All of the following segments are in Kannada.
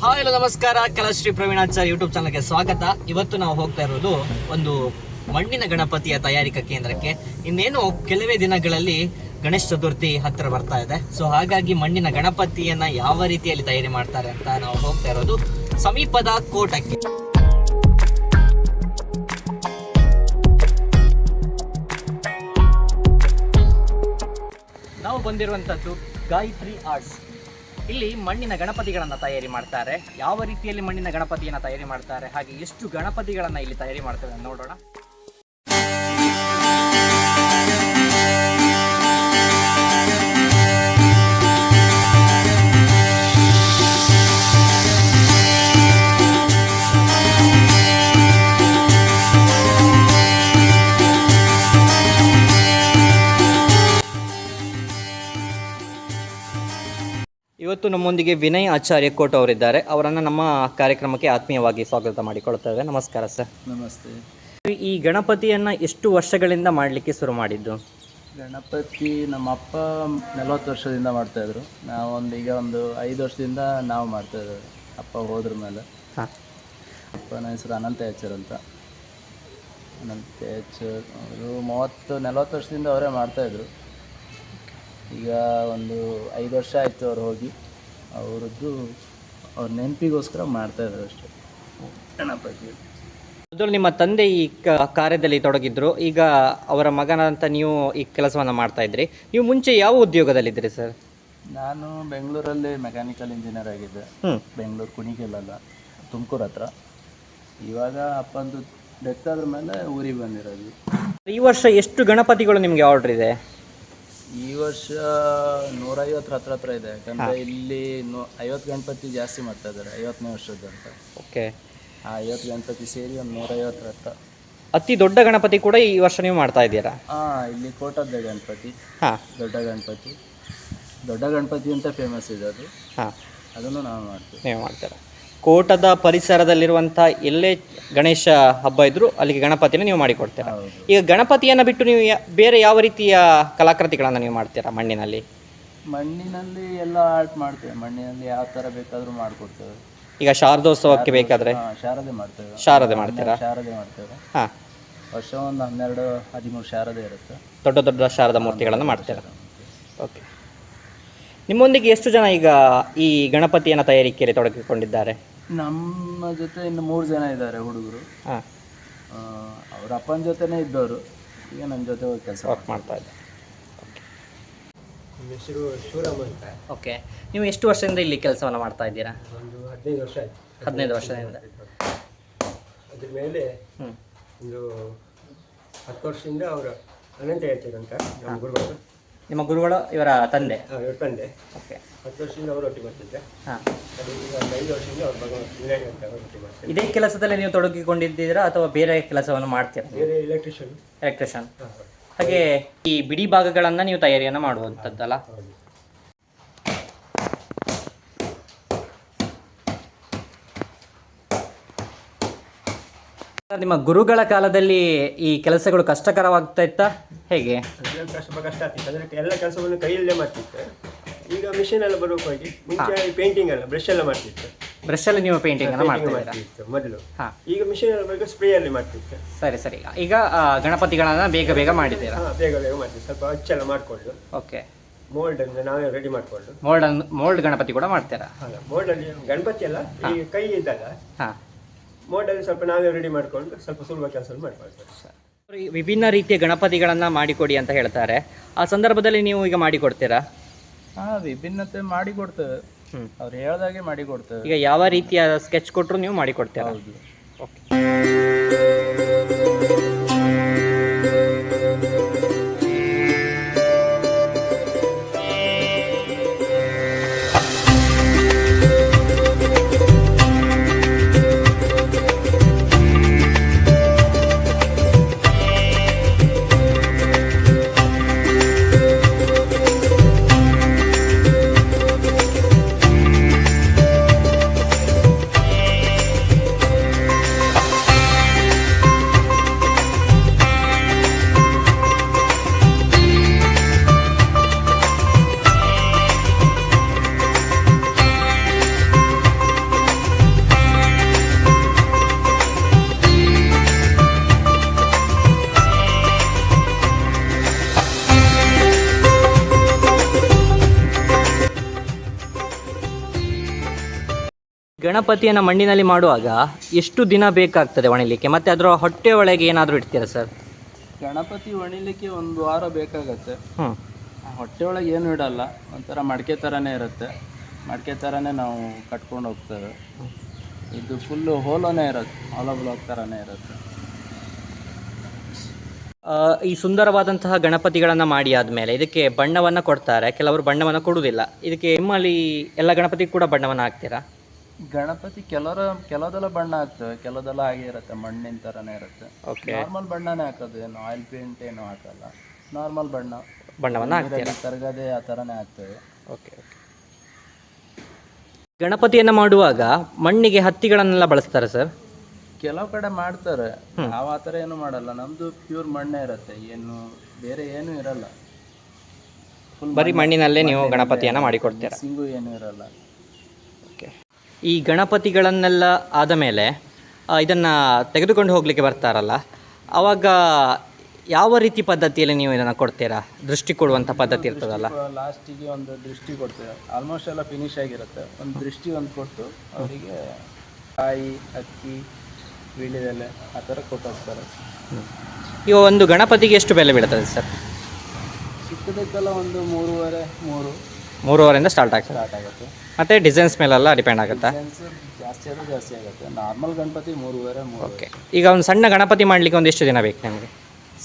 ಹಾಯ್ ಹಲೋ ನಮಸ್ಕಾರ. ಕಲಶ್ರೀ ಪ್ರವೀಣಾಚಾರ್ಯ ಯೂಟ್ಯೂಬ್ ಚಾನಲ್ಗೆ ಸ್ವಾಗತ. ಇವತ್ತು ನಾವು ಹೋಗ್ತಾ ಇರೋದು ಒಂದು ಮಣ್ಣಿನ ಗಣಪತಿಯ ತಯಾರಿಕಾ ಕೇಂದ್ರಕ್ಕೆ. ಇನ್ನೇನು ಕೆಲವೇ ದಿನಗಳಲ್ಲಿ ಗಣೇಶ ಚತುರ್ಥಿ ಹತ್ತಿರ ಬರ್ತಾ ಇದೆ. ಸೊ ಹಾಗಾಗಿ ಮಣ್ಣಿನ ಗಣಪತಿಯನ್ನ ಯಾವ ರೀತಿಯಲ್ಲಿ ತಯಾರಿ ಮಾಡ್ತಾರೆ ಅಂತ ನಾವು ಹೋಗ್ತಾ ಇರೋದು ಸಮೀಪದ ಕೋಟಕ್ಕೆ. ನಾವು ಬಂದಿರುವಂತದ್ದು ಗಾಯತ್ರಿ ಆರ್ಟ್ಸ್ ಇಲ್ಲಿ ಮಣ್ಣಿನ ಗಣಪತಿಗಳನ್ನ ತಯಾರಿ ಮಾಡ್ತಾರೆ. ಯಾವ ರೀತಿಯಲ್ಲಿ ಮಣ್ಣಿನ ಗಣಪತಿಯನ್ನ ತಯಾರಿ ಮಾಡ್ತಾರೆ? ಹಾಗೆ ಎಷ್ಟು ಗಣಪತಿಗಳನ್ನ ಇಲ್ಲಿ ತಯಾರಿ ಮಾಡ್ತಾರೆ ನೋಡೋಣ. ಇವತ್ತು ನಮ್ಮೊಂದಿಗೆ ವಿನಯ್ ಆಚಾರ್ಯ ಕೋಟ್ ಅವರಿದ್ದಾರೆ. ಅವರನ್ನು ನಮ್ಮ ಕಾರ್ಯಕ್ರಮಕ್ಕೆ ಆತ್ಮೀಯವಾಗಿ ಸ್ವಾಗತ ಮಾಡಿಕೊಳ್ತೇವೆ. ನಮಸ್ಕಾರ ಸರ್. ನಮಸ್ತೆ. ಈ ಗಣಪತಿಯನ್ನು ಎಷ್ಟು ವರ್ಷಗಳಿಂದ ಮಾಡಲಿಕ್ಕೆ ಶುರು ಮಾಡಿದ್ದು? ಗಣಪತಿ ನಮ್ಮ ಅಪ್ಪ ನಲವತ್ತು ವರ್ಷದಿಂದ ಮಾಡ್ತಾಯಿದ್ರು ನಾವೊಂದು ಈಗ ಒಂದು ಐದು ವರ್ಷದಿಂದ ನಾವು ಮಾಡ್ತಾ ಇದ್ದೇವೆ. ಅಪ್ಪ ಹೋದ್ರ ಮೇಲೆ. ಹಾಂ. ಅಪ್ಪನ ಹೆಸರು ಅನಂತ ಹೆಚ್ಚರ್ ಅಂತ. ಅನಂತ ಹೆಚ್ಚರ್ ಅವರು ಮೂವತ್ತು ನಲವತ್ತು ವರ್ಷದಿಂದ ಅವರೇ ಮಾಡ್ತಾಯಿದ್ರು ಈಗ ಒಂದು ಐದು ವರ್ಷ ಆಯಿತು ಅವ್ರು ಹೋಗಿ. ಅವರದ್ದು ಅವ್ರ ನೆನಪಿಗೋಸ್ಕರ ಮಾಡ್ತಾ ಇದ್ದಾರೆ ಅಷ್ಟೇ. ಗಣಪತಿ. ಮೊದಲು ನಿಮ್ಮ ತಂದೆ ಈ ಕ- ಕಾರ್ಯದಲ್ಲಿ ತೊಡಗಿದ್ರು. ಈಗ ಅವರ ಮಗನಂತ ನೀವು ಈ ಕೆಲಸವನ್ನು ಮಾಡ್ತಾ ಇದ್ರಿ. ನೀವು ಮುಂಚೆ ಯಾವ ಉದ್ಯೋಗದಲ್ಲಿದ್ದೀರಿ ಸರ್? ನಾನು ಬೆಂಗಳೂರಲ್ಲಿ ಮೆಕ್ಯಾನಿಕಲ್ ಇಂಜಿನಿಯರ್ ಆಗಿದ್ದೆ. ಹ್ಞೂ ಬೆಂಗಳೂರು ಕುಣಿಗೆಲ್ಲ ತುಮಕೂರು ಹತ್ರ. ಇವಾಗ ಅಪ್ಪಂದು ಡೆತ್ ಆದ್ರ ಮೇಲೆ ಊರಿಗೆ ಬಂದಿರೋದು. ಈ ವರ್ಷ ಎಷ್ಟು ಗಣಪತಿಗಳು ನಿಮಗೆ ಆರ್ಡರ್ ಇದೆ? ಈ ವರ್ಷ ನೂರೈವತ್ತರ ಹತ್ರ ಹತ್ರ ಇದೆ ಯಾಕಂದ್ರೆ ಇಲ್ಲಿ ಐವತ್ತು ಗಣಪತಿ ಜಾಸ್ತಿ ಮಾಡ್ತಾ ಇದ್ದಾರೆ ಐವತ್ತನೇ ವರ್ಷದ ಅಂತ ಓಕೆ. ಆ ಐವತ್ತು ಗಣಪತಿ ಸೇರಿ ಒಂದು ನೂರೈವತ್ತರ ಹತ್ರ. ಅತಿ ದೊಡ್ಡ ಗಣಪತಿ ಕೂಡ ಈ ವರ್ಷ ನೀವು ಮಾಡ್ತಾ ಇದ್ದೀರಾ? ಹಾ ಇಲ್ಲಿ ಕೋಟದ ಗಣಪತಿ ಹಾ. ದೊಡ್ಡ ಗಣಪತಿ. ದೊಡ್ಡ ಗಣಪತಿ ಅಂತ ಫೇಮಸ್ ಇದೆ ಅದು. ಹಾ. ಅದನ್ನು ನಾವು ಮಾಡ್ತೀವಿ. ನೀವು ಮಾಡ್ತೀರಾ? ಕೋಟದ ಪರಿಸರದಲ್ಲಿರುವಂಥ ಎಲ್ಲೇ ಗಣೇಶ ಹಬ್ಬ ಇದ್ರು ಅಲ್ಲಿಗೆ ಗಣಪತಿನ ನೀವು ಮಾಡಿಕೊಡ್ತೀರಾ. ಈಗ ಗಣಪತಿಯನ್ನು ಬಿಟ್ಟು ನೀವು ಯಾ- ಬೇರೆ ಯಾವ ರೀತಿಯ ಕಲಾಕೃತಿಗಳನ್ನು ನೀವು ಮಾಡ್ತೀರಾ ಮಣ್ಣಿನಲ್ಲಿ? ಮಣ್ಣಿನಲ್ಲಿ ಎಲ್ಲ ಆರ್ಟ್ ಮಾಡ್ತೇವೆ. ಮಣ್ಣಿನಲ್ಲಿ ಯಾವ ತರ ಬೇಕಾದರೂ ಮಾಡ್ಕೊಡ್ತೇವೆ. ಈಗ ಶಾರದೋತ್ಸವಕ್ಕೆ ಬೇಕಾದರೆ? ಹಾಂ ಶಾರದೆ ಮಾಡ್ತೇವೆ. ಶಾರದೆ ಮಾಡ್ತೀರಾ? ಶಾರದೆ ಮಾಡ್ತೇವೆ. ಹಾಂ. ವರ್ಷ ಒಂದು ಹನ್ನೆರಡು ಹದಿಮೂರು ಶಾರದೆ ಇರುತ್ತೆ. ದೊಡ್ಡ ದೊಡ್ಡ ಶಾರದ ಮೂರ್ತಿಗಳನ್ನು ಮಾಡ್ತೀರಾ? ಓಕೆ. ನಿಮ್ಮೊಂದಿಗೆ ಎಷ್ಟು ಜನ ಈಗ ಈ ಗಣಪತಿಯನ್ನು ತಯಾರಿಕೆಯಲ್ಲಿ ತೊಡಗಿಕೊಂಡಿದ್ದಾರೆ? ನಮ್ಮ ಜೊತೆ ಇನ್ನು ಮೂರು ಜನ ಇದ್ದಾರೆ ಹುಡುಗರು. ಹಾಂ. ಅವ್ರ ಅಪ್ಪನ ಜೊತೆನೇ ಇದ್ದವರು. ಈಗ ನನ್ನ ಜೊತೆ ಹೋಗಿ ಕೆಲಸ ವರ್ಕ್ ಮಾಡ್ತಾ ಇದ್ದಾರೆ. ಹೆಸರು ಶಿವರಾಮ್ ಅಂತ. ಓಕೆ. ನೀವು ಎಷ್ಟು ವರ್ಷದಿಂದ ಇಲ್ಲಿ ಕೆಲಸವನ್ನು ಮಾಡ್ತಾ ಇದ್ದೀರಾ? ಒಂದು ಹದಿನೈದು ವರ್ಷ ಆಯ್ತು. ಹದಿನೈದು ವರ್ಷದಿಂದ. ಅದ್ರ ಮೇಲೆ ಹ್ಞೂ ಒಂದು ಹತ್ತು ವರ್ಷದಿಂದ ಅವರು ಅನಂತ ಹೇಳ್ತಾರೆ ಅಂತ ನಮ್ಮ ಗುರುಗಳು. ನಿಮ್ಮ ಗುರುಗಳು ಇವರ ತಂದೆ? ಇವ್ರ ತಂದೆ. ಓಕೆ. ಹತ್ತು ವರ್ಷದಿಂದ ಅವರು ಒಟ್ಟಿಗೆ ಮಾಡ್ತಿದ್ದೆ ಹಾಂ. ಅದು ಈಗ ಒಂದು ಐದು ವರ್ಷದಿಂದ ಅವ್ರ ಅಂತ ಮಾಡ್ತಾರೆ ಇದೇ ಕೆಲಸದಲ್ಲಿ ನೀವು ತೊಡಗಿಕೊಂಡಿದ್ದೀರಾ ಅಥವಾ ಬೇರೆ ಕೆಲಸವನ್ನು ಮಾಡ್ತೀರಾ? ಬೇರೆ ಎಲೆಕ್ಟ್ರಿಷಿಯನ್ ಎಲೆಕ್ಟ್ರಿಷಿಯನ್ ಹಾಗೆ ಈ ಬಿಡಿ ಭಾಗಗಳನ್ನು ನೀವು ತಯಾರಿಯನ್ನು ಮಾಡುವಂಥದ್ದಲ್ಲ. ಹೌದು. ನಿಮ್ಮ ಗುರುಗಳ ಕಾಲದಲ್ಲಿ ಈ ಕೆಲಸಗಳು ಕಷ್ಟಕರವಾಗ್ತಾ ಇತ್ತಾ? ಹೇಗೆ? ಅದ್ರಲ್ಲಿ ಕಷ್ಟ ಕಷ್ಟ ಆಗ್ತಿತ್ತು. ಅದಕ್ಕೆ ಎಲ್ಲ ಕೆಲಸವನ್ನು ಕೈಯಲ್ಲೇ ಮಾಡ್ತಿತ್ತು. ಈಗ ಮಿಷಿನ್ ಎಲ್ಲ ಬರೋಕೆ ಹೋಗಿ ಮುಂಚೆ ಪೇಂಟಿಂಗ್ ಎಲ್ಲ ಬ್ರಷ್ ಎಲ್ಲ ಮಾಡ್ತಿತ್ತು. ಬ್ರಷ್ ಅಲ್ಲಿ ನೀವು ಪೇಂಟಿಂಗ್ ಅನ್ನು Painting ಮಾಡ್ತಾ ಇದ್ದೀರಾ? ಮಾಡ್ತಿತ್ತು ಮೊದಲು. ಹಾ. ಈಗ ಮಿಷಿನ್ ಎಲ್ಲ ಬರೋಕೆ ಸ್ಪ್ರೇ ಅಲ್ಲಿ ಮಾಡ್ತಿತ್ತು. ಸರಿ ಸರಿ. ಈಗ ಆ, ಗಣಪತಿಗಳನ್ನ ಬೇಗ ಬೇಗ ಮಾಡಿದ್ದೀರಾ? ಹಾಂ ಬೇಗ ಬೇಗ ಮಾಡ್ತಿತ್ತು ಸ್ವಲ್ಪ ಅಚ್ಚೆಲ್ಲ ಮಾಡಿಕೊಂಡು. ಓಕೆ. ಮೋಲ್ಡ್ ಅಂದ್ರೆ ನಾವೇ ರೆಡಿ ಮಾಡಿಕೊಂಡು. ಮೋಲ್ಡ್ ಮೋಲ್ಡ್ ಗಣಪತಿ ಕೂಡ ಮಾಡ್ತೀರಾ? ಅಲ್ಲ ಮೋಲ್ಡ್ ಅಲ್ಲಿ ಗಣಪತಿ ಅಲ್ಲ ಈ ಕೈ ಇದ್ದಾಗ ಹಾಂ. ಮೋಲ್ಡ್ ಅಲ್ಲಿ ಸ್ವಲ್ಪ ನಾವೇ ರೆಡಿ ಮಾಡ್ಕೊಂಡು ಸ್ವಲ್ಪ ಸುಲಭ ಕೆಲಸ ಮಾಡ್ಕೊಳ್ತೇವೆ ವಿಭಿನ್ನ ರೀತಿಯ ಗಣಪತಿಗಳನ್ನು ಮಾಡಿಕೊಡಿ ಅಂತ ಹೇಳ್ತಾರೆ. ಆ ಸಂದರ್ಭದಲ್ಲಿ ನೀವು ಈಗ ಮಾಡಿಕೊಡ್ತೀರಾ? ಹಾ ವಿಭಿನ್ನತೆ ಮಾಡಿ ಕೊಡ್ತೇವೆ ಹ್ಞೂ ಅವ್ರು ಹೇಳ್ದಾಗೆ ಮಾಡಿ ಕೊಡ್ತೇವೆ ಈಗ ಯಾವ ರೀತಿಯ ಸ್ಕೆಚ್ ಕೊಟ್ಟರು ನೀವು ಮಾಡಿಕೊಡ್ತೀರಾ? ಹೌದು. ಓಕೆ ಗಣಪತಿಯನ್ನು ಮಣ್ಣಿನಲ್ಲಿ ಮಾಡುವಾಗ ಎಷ್ಟು ದಿನ ಬೇಕಾಗ್ತದೆ ಒಣಿಲಿಕ್ಕೆ? ಮತ್ತೆ ಅದರ ಹೊಟ್ಟೆ ಒಳಗೆ ಏನಾದರೂ ಇಡ್ತೀರಾ ಸರ್? ಗಣಪತಿ ಒಣಿಲಿಕ್ಕೆ ಒಂದು ವಾರ ಬೇಕಾಗತ್ತೆ. ಹ್ಞೂ ಹೊಟ್ಟೆ ಒಳಗೆ ಏನು ಇಡಲ್ಲ ಒಂಥರ ಮಡಿಕೆ ಥರನೇ ಇರುತ್ತೆ. ಮಡಿಕೆ ಥರನೇ ನಾವು ಕಟ್ಕೊಂಡು ಹೋಗ್ತೇವೆ. ಇದು ಫುಲ್ಲು ಹೋಲೋನೇ ಇರುತ್ತೆ ಹೋಲೋ ಬ್ಲಾಕ್ ಥರನೇ ಇರುತ್ತೆ. ಆ, ಈ ಸುಂದರವಾದಂತಹ ಗಣಪತಿಗಳನ್ನು ಮಾಡಿ ಆದಮೇಲೆ ಇದಕ್ಕೆ ಬಣ್ಣವನ್ನು ಕೊಡ್ತಾರೆ. ಕೆಲವರು ಬಣ್ಣವನ್ನು ಕೊಡುವುದಿಲ್ಲ. ಇದಕ್ಕೆ ನಿಮ್ಮಲ್ಲಿ ಎಲ್ಲ ಗಣಪತಿಗೆ ಕೂಡ ಬಣ್ಣವನ್ನು ಹಾಕ್ತೀರಾ? ಗಣಪತಿ ಕೆಲವರ ಕೆಲವುದೆಲ್ಲ ಬಣ್ಣ ಆಗ್ತವೆ ಕೆಲವುದೆಲ್ಲ ಹಾಗೆ ಇರುತ್ತೆ ಮಣ್ಣಿನ ಥರನೇ ಇರುತ್ತೆ. ಓಕೆ ನಾರ್ಮಲ್ ಬಣ್ಣನೇ ಹಾಕೋದು ಏನು ಆಯಿಲ್ ಪೇಂಟ್ ಏನು ಹಾಕಲ್ಲ. ನಾರ್ಮಲ್ ಬಣ್ಣ. ಬಣ್ಣವನ್ನು ಹಾಕ್ತೀರಾ? ಕರಗದೆ ಆ ತರನೇ ಹಾಕ್ತೇವೆ. ಓಕೆ ಓಕೆ ಗಣಪತಿಯನ್ನು ಮಾಡುವಾಗ ಮಣ್ಣಿಗೆ ಹತ್ತಿಗಳನ್ನೆಲ್ಲ ಬಳಸ್ತಾರೆ ಸರ್? ಕೆಲವು ಕಡೆ ಮಾಡ್ತಾರೆ. ನಾವು ಆ ಥರ ಏನು ಮಾಡಲ್ಲ. ನಮ್ದು ಪ್ಯೂರ್ ಮಣ್ಣೇ ಇರುತ್ತೆ. ಏನು ಬೇರೆ ಏನು ಇರಲ್ಲ. ಬರೀ ಮಣ್ಣಿನಲ್ಲೇ ನೀವು ಗಣಪತಿಯನ್ನು ಮಾಡಿಕೊಡ್ತೀರಾ? ಸಿಂಗು ಏನು ಇರಲ್ಲ. ಈ ಗಣಪತಿಗಳನ್ನೆಲ್ಲ ಆದ ಮೇಲೆ ಇದನ್ನು ತೆಗೆದುಕೊಂಡು ಹೋಗಲಿಕ್ಕೆ ಬರ್ತಾರಲ್ಲ ಆವಾಗ ಯಾವ ರೀತಿ ಪದ್ಧತಿಯಲ್ಲಿ ನೀವು ಇದನ್ನು ಕೊಡ್ತೀರಾ? ದೃಷ್ಟಿ ಕೊಡುವಂಥ ಪದ್ಧತಿ ಇರ್ತದಲ್ಲ. ಲಾಸ್ಟಿಗೆ ಒಂದು ದೃಷ್ಟಿ ಕೊಡ್ತೇವೆ. ಆಲ್ಮೋಸ್ಟ್ ಎಲ್ಲ ಫಿನಿಶ್ ಆಗಿರುತ್ತೆ. ಒಂದು ದೃಷ್ಟಿ ಒಂದು ಕೊಟ್ಟು ಅವರಿಗೆ ಕಾಯಿ ಅಕ್ಕಿ ವೀಳ್ಯದೆಲೆ ಆ ಥರ ಕೊಟ್ಟು ಹೋಗ್ತಾರೆ ಈಗ ಒಂದು ಗಣಪತಿಗೆ ಎಷ್ಟು ಬೆಲೆ ಬೀಳ್ತದೆ ಸರ್? ಚಿಕ್ಕದಕ್ಕೆಲ್ಲ ಒಂದು ಮೂರುವರೆ ಮೂರು. ಮೂರುವರೆಯಿಂದ ಸ್ಟಾರ್ಟ್ ಆಗ್ತದೆ ಸ್ಟಾರ್ಟ್ ಆಗುತ್ತೆ. ಮತ್ತು ಡಿಸೈನ್ಸ್ ಮೇಲೆಲ್ಲ ಡಿಪೆಂಡ್ ಆಗುತ್ತಾ. ಡಿಸೈನ್ಸ್ ಜಾಸ್ತಿ ಆದರೂ ಜಾಸ್ತಿ ಆಗುತ್ತೆ. ನಾರ್ಮಲ್ ಗಣಪತಿ ಮೂರುವರೆ ಮೂರು ಓಕೆ ಈಗ ಒಂದು ಸಣ್ಣ ಗಣಪತಿ ಮಾಡಲಿಕ್ಕೆ ಒಂದು ಎಷ್ಟು ದಿನ ಬೇಕು ನಿಮಗೆ?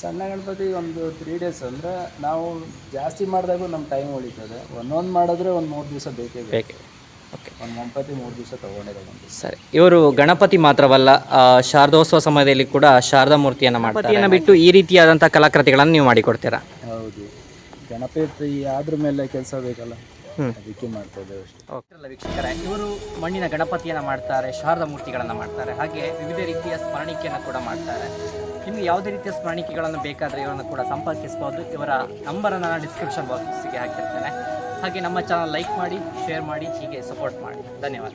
ಸಣ್ಣ ಗಣಪತಿ ಒಂದು ತ್ರೀ ಡೇಸ್ ಅಂದರೆ ನಾವು ಜಾಸ್ತಿ ಮಾಡಿದಾಗ ನಮ್ಮ ಟೈಮ್ ಉಳಿತದೆ. ಒಂದೊಂದು ಮಾಡಿದ್ರೆ ಒಂದು ಮೂರು ದಿವಸ ಬೇಕೇ ಬೇಕು. ಬೇಕೆ ಓಕೆ ಒಂದು ಗಣಪತಿ ಮೂರು ದಿವಸ ತೊಗೊಂಡಿರೋದು ಒಂದು ಸರಿ. ಇವರು ಗಣಪತಿ ಮಾತ್ರವಲ್ಲ ಆ, ಶಾರದೋತ್ಸವ ಸಮಯದಲ್ಲಿ ಕೂಡ ಶಾರದಾ ಮೂರ್ತಿಯನ್ನು ಮಾಡ್ತಾರೆ. ಬಿಟ್ಟು ಈ ರೀತಿಯಾದಂಥ ಕಲಾಕೃತಿಗಳನ್ನು ನೀವು ಮಾಡಿಕೊಡ್ತೀರಾ? ಹೌದು. ಗಣಪತಿ ಆದ್ರ ಮೇಲೆ ಕೆಲಸ ಬೇಕಲ್ಲ. ಅದಕ್ಕೆ ಮಾಡ್ತಾ ಇದ್ದೇವೆ ಅಷ್ಟೇ. ವೀಕ್ಷಕರೇ ಇವರು ಮಣ್ಣಿನ ಗಣಪತಿಯನ್ನು ಮಾಡ್ತಾರೆ ಶಾರದಾ ಮೂರ್ತಿಗಳನ್ನು ಮಾಡ್ತಾರೆ ಹಾಗೆ ವಿವಿಧ ರೀತಿಯ ಸ್ಮರಣಿಕೆಯನ್ನು ಕೂಡ ಮಾಡ್ತಾರೆ. ನಿಮಗೆ ಯಾವುದೇ ರೀತಿಯ ಸ್ಮರಣಿಕೆಗಳನ್ನು ಬೇಕಾದರೆ ಇವರನ್ನು ಕೂಡ ಸಂಪರ್ಕಿಸಬಹುದು ಇವರ ನಂಬರನ್ನು ನಾನು ಡಿಸ್ಕ್ರಿಪ್ಷನ್ ಬಾಕ್ಸಿಗೆ ಹಾಕಿರ್ತೇನೆ. ಹಾಗೆ ನಮ್ಮ ಚಾನಲ್ ಲೈಕ್ ಮಾಡಿ ಶೇರ್ ಮಾಡಿ ಹೀಗೆ ಸಪೋರ್ಟ್ ಮಾಡಿ. ಧನ್ಯವಾದ